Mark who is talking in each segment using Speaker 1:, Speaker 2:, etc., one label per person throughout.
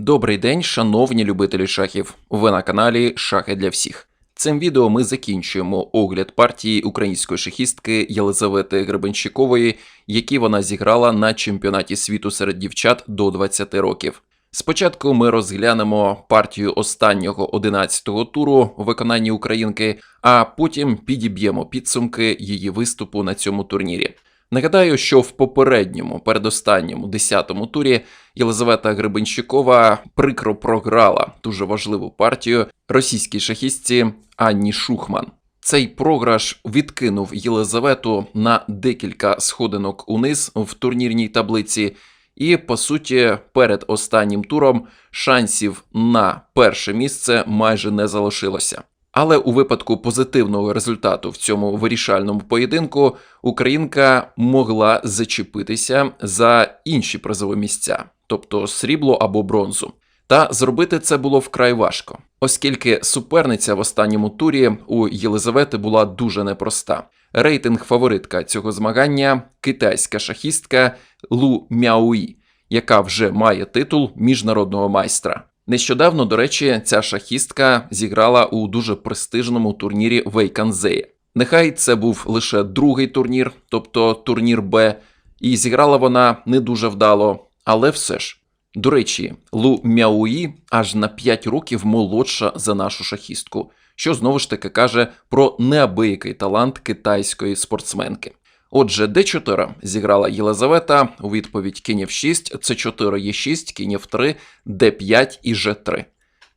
Speaker 1: Добрий день, шановні любителі шахів. Ви на каналі Шахи для всіх. Цим відео ми закінчуємо огляд партії української шахістки Єлизавети Гребенщикової, які вона зіграла на чемпіонаті світу серед дівчат до 20 років. Спочатку ми розглянемо партію останнього 11-го туру у виконанні українки, а потім підіб'ємо підсумки її виступу на цьому турнірі. Нагадаю, що в попередньому, передостанньому 10-му турі Єлизавета Гребенщикова прикро програла дуже важливу партію російській шахістці Анні Шухман. Цей програш відкинув Єлизавету на декілька сходинок униз в турнірній таблиці, і по суті, перед останнім туром шансів на перше місце майже не залишилося. Але у випадку позитивного результату в цьому вирішальному поєдинку Українка могла зачепитися за інші призові місця, тобто срібло або бронзу. Та зробити це було вкрай важко, оскільки суперниця в останньому турі у Єлизавети була дуже непроста. Рейтинг фаворитка цього змагання китайська шахістка Лу Мяуї, яка вже має титул міжнародного майстра. Нещодавно, до речі, ця шахістка зіграла у дуже престижному турнірі Вейканзеї. Нехай це був лише другий турнір, тобто турнір Б, і зіграла вона не дуже вдало, але все ж. До речі, Лу Мяуї аж на 5 років молодша за нашу шахістку, що знову ж таки каже про неабиякий талант китайської спортсменки. Отже, d4 зіграла Єлизавета у відповідь кінь f6, c4 e6, кінь f3, d5 і g3.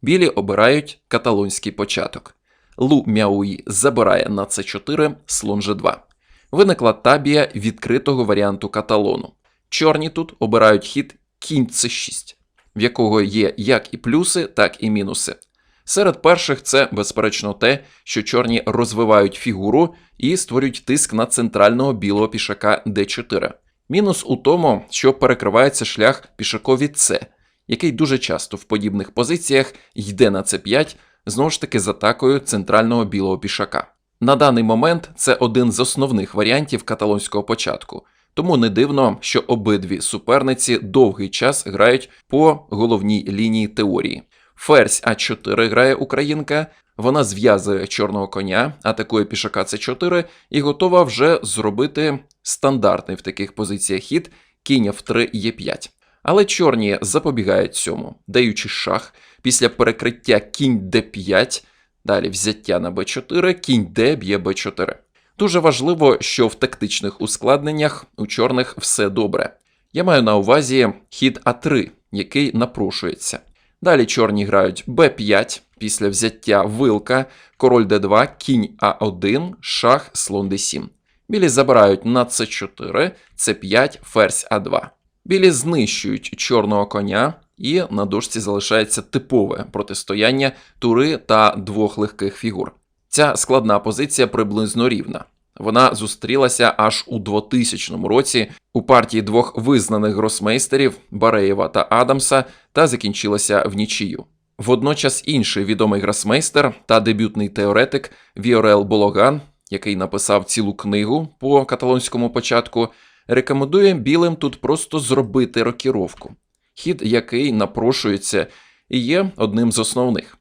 Speaker 1: Білі обирають каталонський початок. Лу Мяуї забирає на c4, слон g2. Виникла табія відкритого варіанту каталону. Чорні тут обирають хід кінь c6, в якого є як і плюси, так і мінуси. Серед перших це, безперечно, те, що чорні розвивають фігуру і створюють тиск на центрального білого пішака d4. Мінус у тому, що перекривається шлях пішакові С, який дуже часто в подібних позиціях йде на c5, знову ж таки з атакою центрального білого пішака. На даний момент це один з основних варіантів каталонського початку. Тому не дивно, що обидві суперниці довгий час грають по головній лінії теорії. Ферзь А4 грає українка, вона зв'язує чорного коня, атакує пішака С4 і готова вже зробити стандартний в таких позиціях хід кінь F3 Е5. Але чорні запобігають цьому, даючи шах після перекриття кінь d5, далі взяття на b4, кінь d б'є b4. Дуже важливо, що в тактичних ускладненнях у чорних все добре. Я маю на увазі хід А3, який напрошується. Далі чорні грають Б5 після взяття вилка, король Д2, кінь А1, шах, слон Д7. Білі забирають на С4, С5, ферзь А2. Білі знищують чорного коня, і на дошці залишається типове протистояння тури та двох легких фігур. Ця складна позиція приблизно рівна. Вона зустрілася аж у 2000 році у партії двох визнаних гросмейстерів Бареєва та Адамса та закінчилася в нічию. Водночас інший відомий гросмейстер та дебютний теоретик Віорел Бологан, який написав цілу книгу по каталонському початку, рекомендує білим тут просто зробити рокіровку, хід який напрошується і є одним з основних.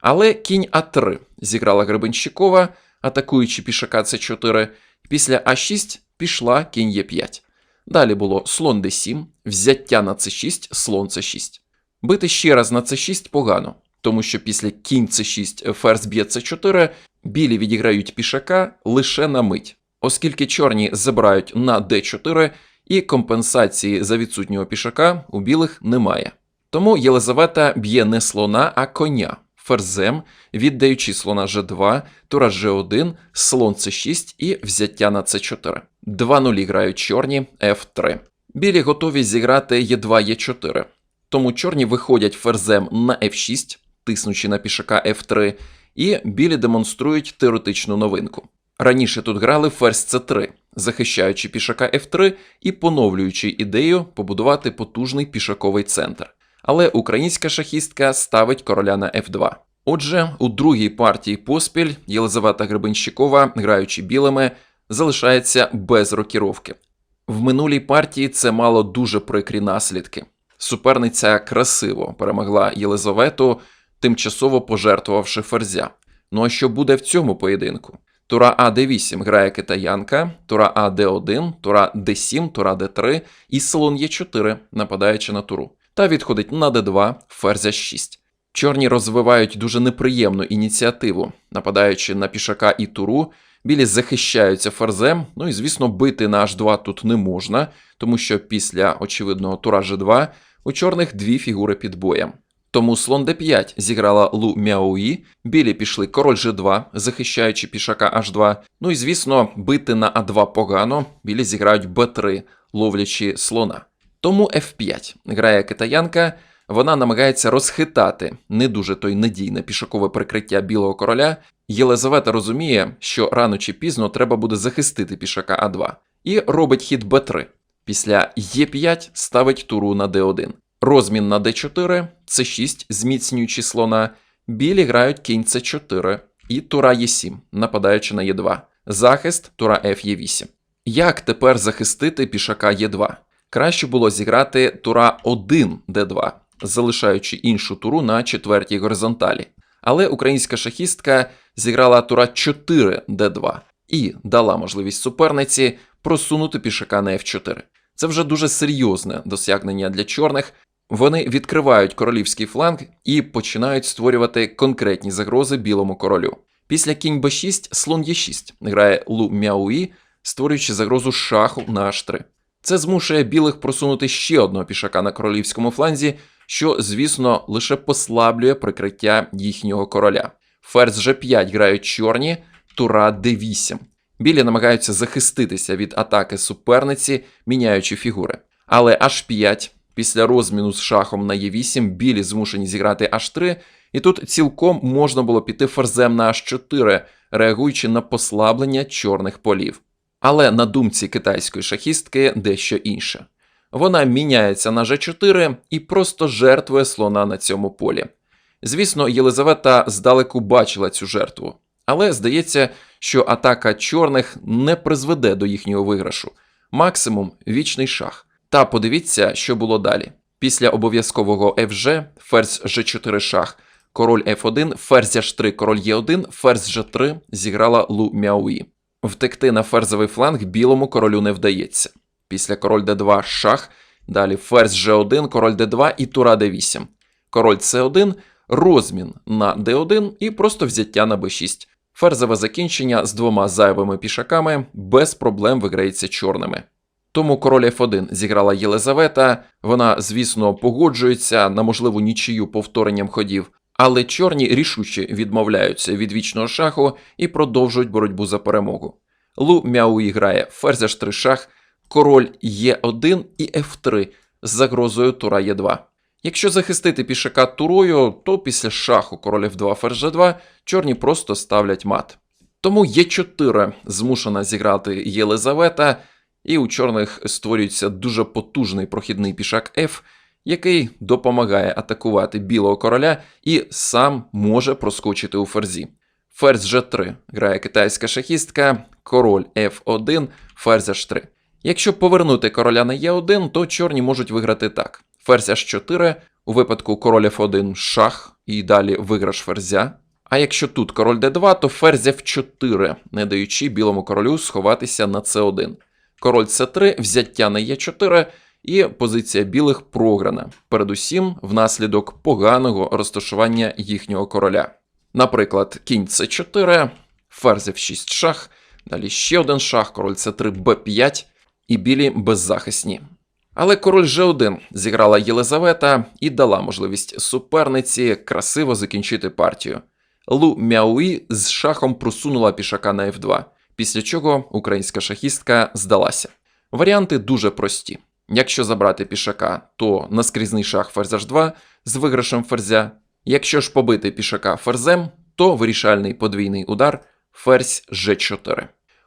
Speaker 1: Але кінь А3 зіграла Гребенщикова, атакуючи пішака С4, після А6 пішла кінь Е5. Далі було слон d7, взяття на c6, слон c6. Бити ще раз на c6 погано, тому що після кінь c6 ферзь б'є c4, білі відіграють пішака лише на мить, оскільки чорні забирають на d4 і компенсації за відсутнього пішака у білих немає. Тому Єлизавета б'є не слона, а коня ферзем, віддаючи слона g2, тура g1, слон c6 і взяття на c4. 2-0 грають чорні f3. Білі готові зіграти e2, e4. Тому чорні виходять ферзем на f6, тиснучи на пішака f3, і білі демонструють теоретичну новинку. Раніше тут грали ферзь c3, захищаючи пішака f3 і поновлюючи ідею побудувати потужний пішаковий центр. Але українська шахістка ставить короля на f2. Отже, у другій партії поспіль Єлизавета Гребенщикова, граючи білими, залишається без рокіровки. В минулій партії це мало дуже прикрі наслідки. Суперниця красиво перемогла Єлизавету, тимчасово пожертвувавши ферзя. Ну а що буде в цьому поєдинку? Тура А Д8 грає китаянка, тура А Д1, тура Д7, тура Д3 і слон Е4, нападаючи на туру. Та відходить на Д2, ферзя 6. Чорні розвивають дуже неприємну ініціативу, нападаючи на пішака і туру. Білі захищаються ферзем, ну і звісно, бити на H2 тут не можна, тому що після очевидного тура G2 у чорних дві фігури під боєм. Тому слон d5 зіграла Лу Мяуї, білі пішли король G2, захищаючи пішака H2. Ну і звісно, бити на А2 погано, білі зіграють Б3, ловлячи слона. Тому F5 грає китаянка, вона намагається розхитати не дуже той надійне пішакове прикриття білого короля. Єлизавета розуміє, що рано чи пізно треба буде захистити пішака А2, і робить хід Б3. Після Е5 ставить туру на Д1. Розмін на d4, c6, зміцнюючи слона, білі грають кінь c4 і тура e7, нападаючи на e2. Захист тура f e8. Як тепер захистити пішака e2? Краще було зіграти тура 1 d2, залишаючи іншу туру на четвертій горизонталі. Але українська шахістка зіграла тура 4 d2 і дала можливість суперниці просунути пішака на f4. Це вже дуже серйозне досягнення для чорних, вони відкривають королівський фланг і починають створювати конкретні загрози білому королю. Після кінь b6 слон e6 грає Лу Мяуї, створюючи загрозу шаху на h3. Це змушує білих просунути ще одного пішака на королівському фланзі, що, звісно, лише послаблює прикриття їхнього короля. Ферзь g5 грають чорні, тура d8. Білі намагаються захиститися від атаки суперниці, міняючи фігури. Але h5 Після розміну з шахом на Е8 білі змушені зіграти H3, і тут цілком можна було піти ферзем на H4, реагуючи на послаблення чорних полів. Але на думці китайської шахістки дещо інше. Вона міняється на G4 і просто жертвує слона на цьому полі. Звісно, Єлизавета здалеку бачила цю жертву, але здається, що атака чорних не призведе до їхнього виграшу. Максимум вічний шах. Та подивіться, що було далі. Після обов'язкового FG, ферзь G4 шах, король F1, ферзь H3, король Е1, ферзь G3 зіграла Лу Мяуї. Втекти на ферзовий фланг білому королю не вдається. Після король d2 шах, далі ферзь G1, король d2 і тура d8. Король c1, розмін на d1 і просто взяття на b6. Ферзове закінчення з двома зайвими пішаками без проблем виграється чорними. Тому король F1 зіграла Єлизавета. Вона, звісно, погоджується на можливу нічию повторенням ходів, але чорні рішуче відмовляються від вічного шаху і продовжують боротьбу за перемогу. Лу Мяуї грає ферзь H3 шах, король Е1 і F3 з загрозою тура Е2. Якщо захистити пішака турою, то після шаху король F2 ферзь G2 чорні просто ставлять мат. Тому Е4 змушена зіграти Єлизавета. І у чорних створюється дуже потужний прохідний пішак F, який допомагає атакувати білого короля і сам може проскочити у ферзі. Ферзь G3 грає китайська шахістка, король F1, ферзь H3. Якщо повернути короля на Е1, то чорні можуть виграти так: ферзь H4, у випадку король F1 шах і далі виграш ферзя. А якщо тут король d2, то ферзь F4, не даючи білому королю сховатися на c1 король С3, взяття на Е4 і позиція білих програна, передусім внаслідок поганого розташування їхнього короля. Наприклад, кінь С4, ферзь F6 шах, далі ще один шах, король С3, Б5 і білі беззахисні. Але король G1 зіграла Єлизавета і дала можливість суперниці красиво закінчити партію. Лу Мяуї з шахом просунула пішака на F2 після чого українська шахістка здалася. Варіанти дуже прості. Якщо забрати пішака, то наскрізний шах ферзь h2 з виграшем ферзя. Якщо ж побити пішака ферзем, то вирішальний подвійний удар ферзь g4.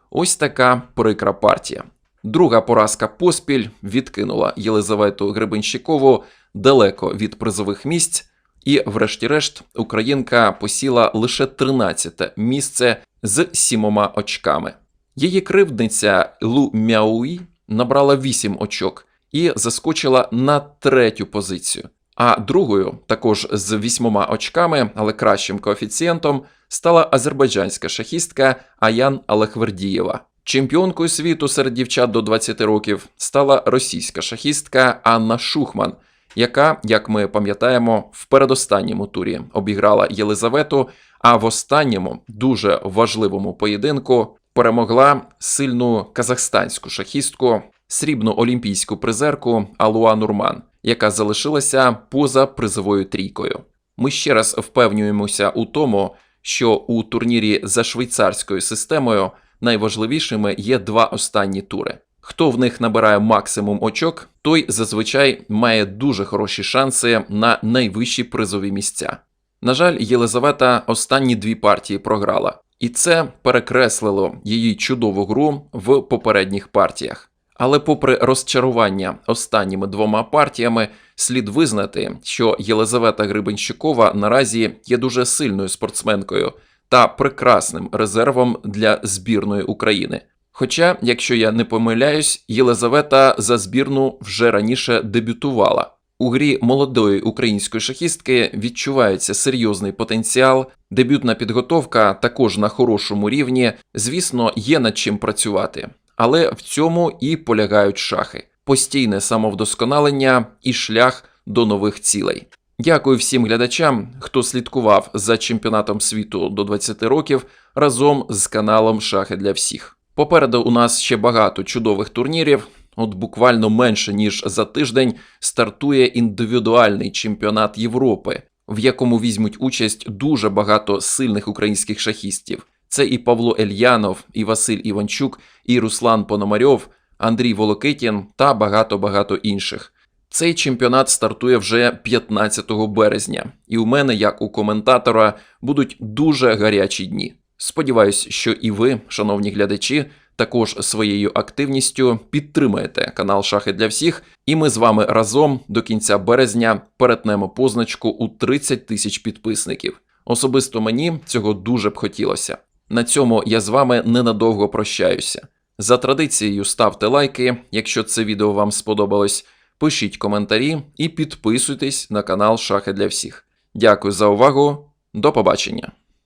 Speaker 1: Ось така прикра партія. Друга поразка поспіль відкинула Єлизавету Гребенщикову далеко від призових місць, і, врешті-решт, Українка посіла лише 13 місце з сімома очками. Її кривдниця Лу Мяуї набрала 8 очок і заскочила на третю позицію. А другою, також з вісьмома очками, але кращим коефіцієнтом, стала азербайджанська шахістка Аян Алехвердієва. Чемпіонкою світу серед дівчат до 20 років стала російська шахістка Анна Шухман, яка, як ми пам'ятаємо, в передостанньому турі обіграла Єлизавету, а в останньому дуже важливому поєдинку перемогла сильну казахстанську шахістку, срібну олімпійську призерку Алуа Нурман, яка залишилася поза призовою трійкою. Ми ще раз впевнюємося у тому, що у турнірі за швейцарською системою найважливішими є два останні тури. Хто в них набирає максимум очок, той зазвичай має дуже хороші шанси на найвищі призові місця. На жаль, Єлизавета останні дві партії програла, і це перекреслило її чудову гру в попередніх партіях. Але, попри розчарування останніми двома партіями, слід визнати, що Єлизавета Грибенщикова наразі є дуже сильною спортсменкою та прекрасним резервом для збірної України. Хоча, якщо я не помиляюсь, Єлизавета за збірну вже раніше дебютувала. У грі молодої української шахістки відчувається серйозний потенціал, дебютна підготовка також на хорошому рівні. Звісно, є над чим працювати, але в цьому і полягають шахи: постійне самовдосконалення і шлях до нових цілей. Дякую всім глядачам, хто слідкував за чемпіонатом світу до 20 років разом з каналом Шахи для всіх. Попереду у нас ще багато чудових турнірів. От буквально менше ніж за тиждень стартує індивідуальний чемпіонат Європи, в якому візьмуть участь дуже багато сильних українських шахістів. Це і Павло Ельянов, і Василь Іванчук, і Руслан Пономарьов, Андрій Волокитін та багато багато інших. Цей чемпіонат стартує вже 15 березня, і у мене, як у коментатора, будуть дуже гарячі дні. Сподіваюсь, що і ви, шановні глядачі, також своєю активністю підтримаєте канал Шахи для всіх, і ми з вами разом до кінця березня перетнемо позначку у 30 тисяч підписників. Особисто мені цього дуже б хотілося. На цьому я з вами ненадовго прощаюся. За традицією ставте лайки, якщо це відео вам сподобалось, пишіть коментарі і підписуйтесь на канал Шахи для всіх. Дякую за увагу, до побачення!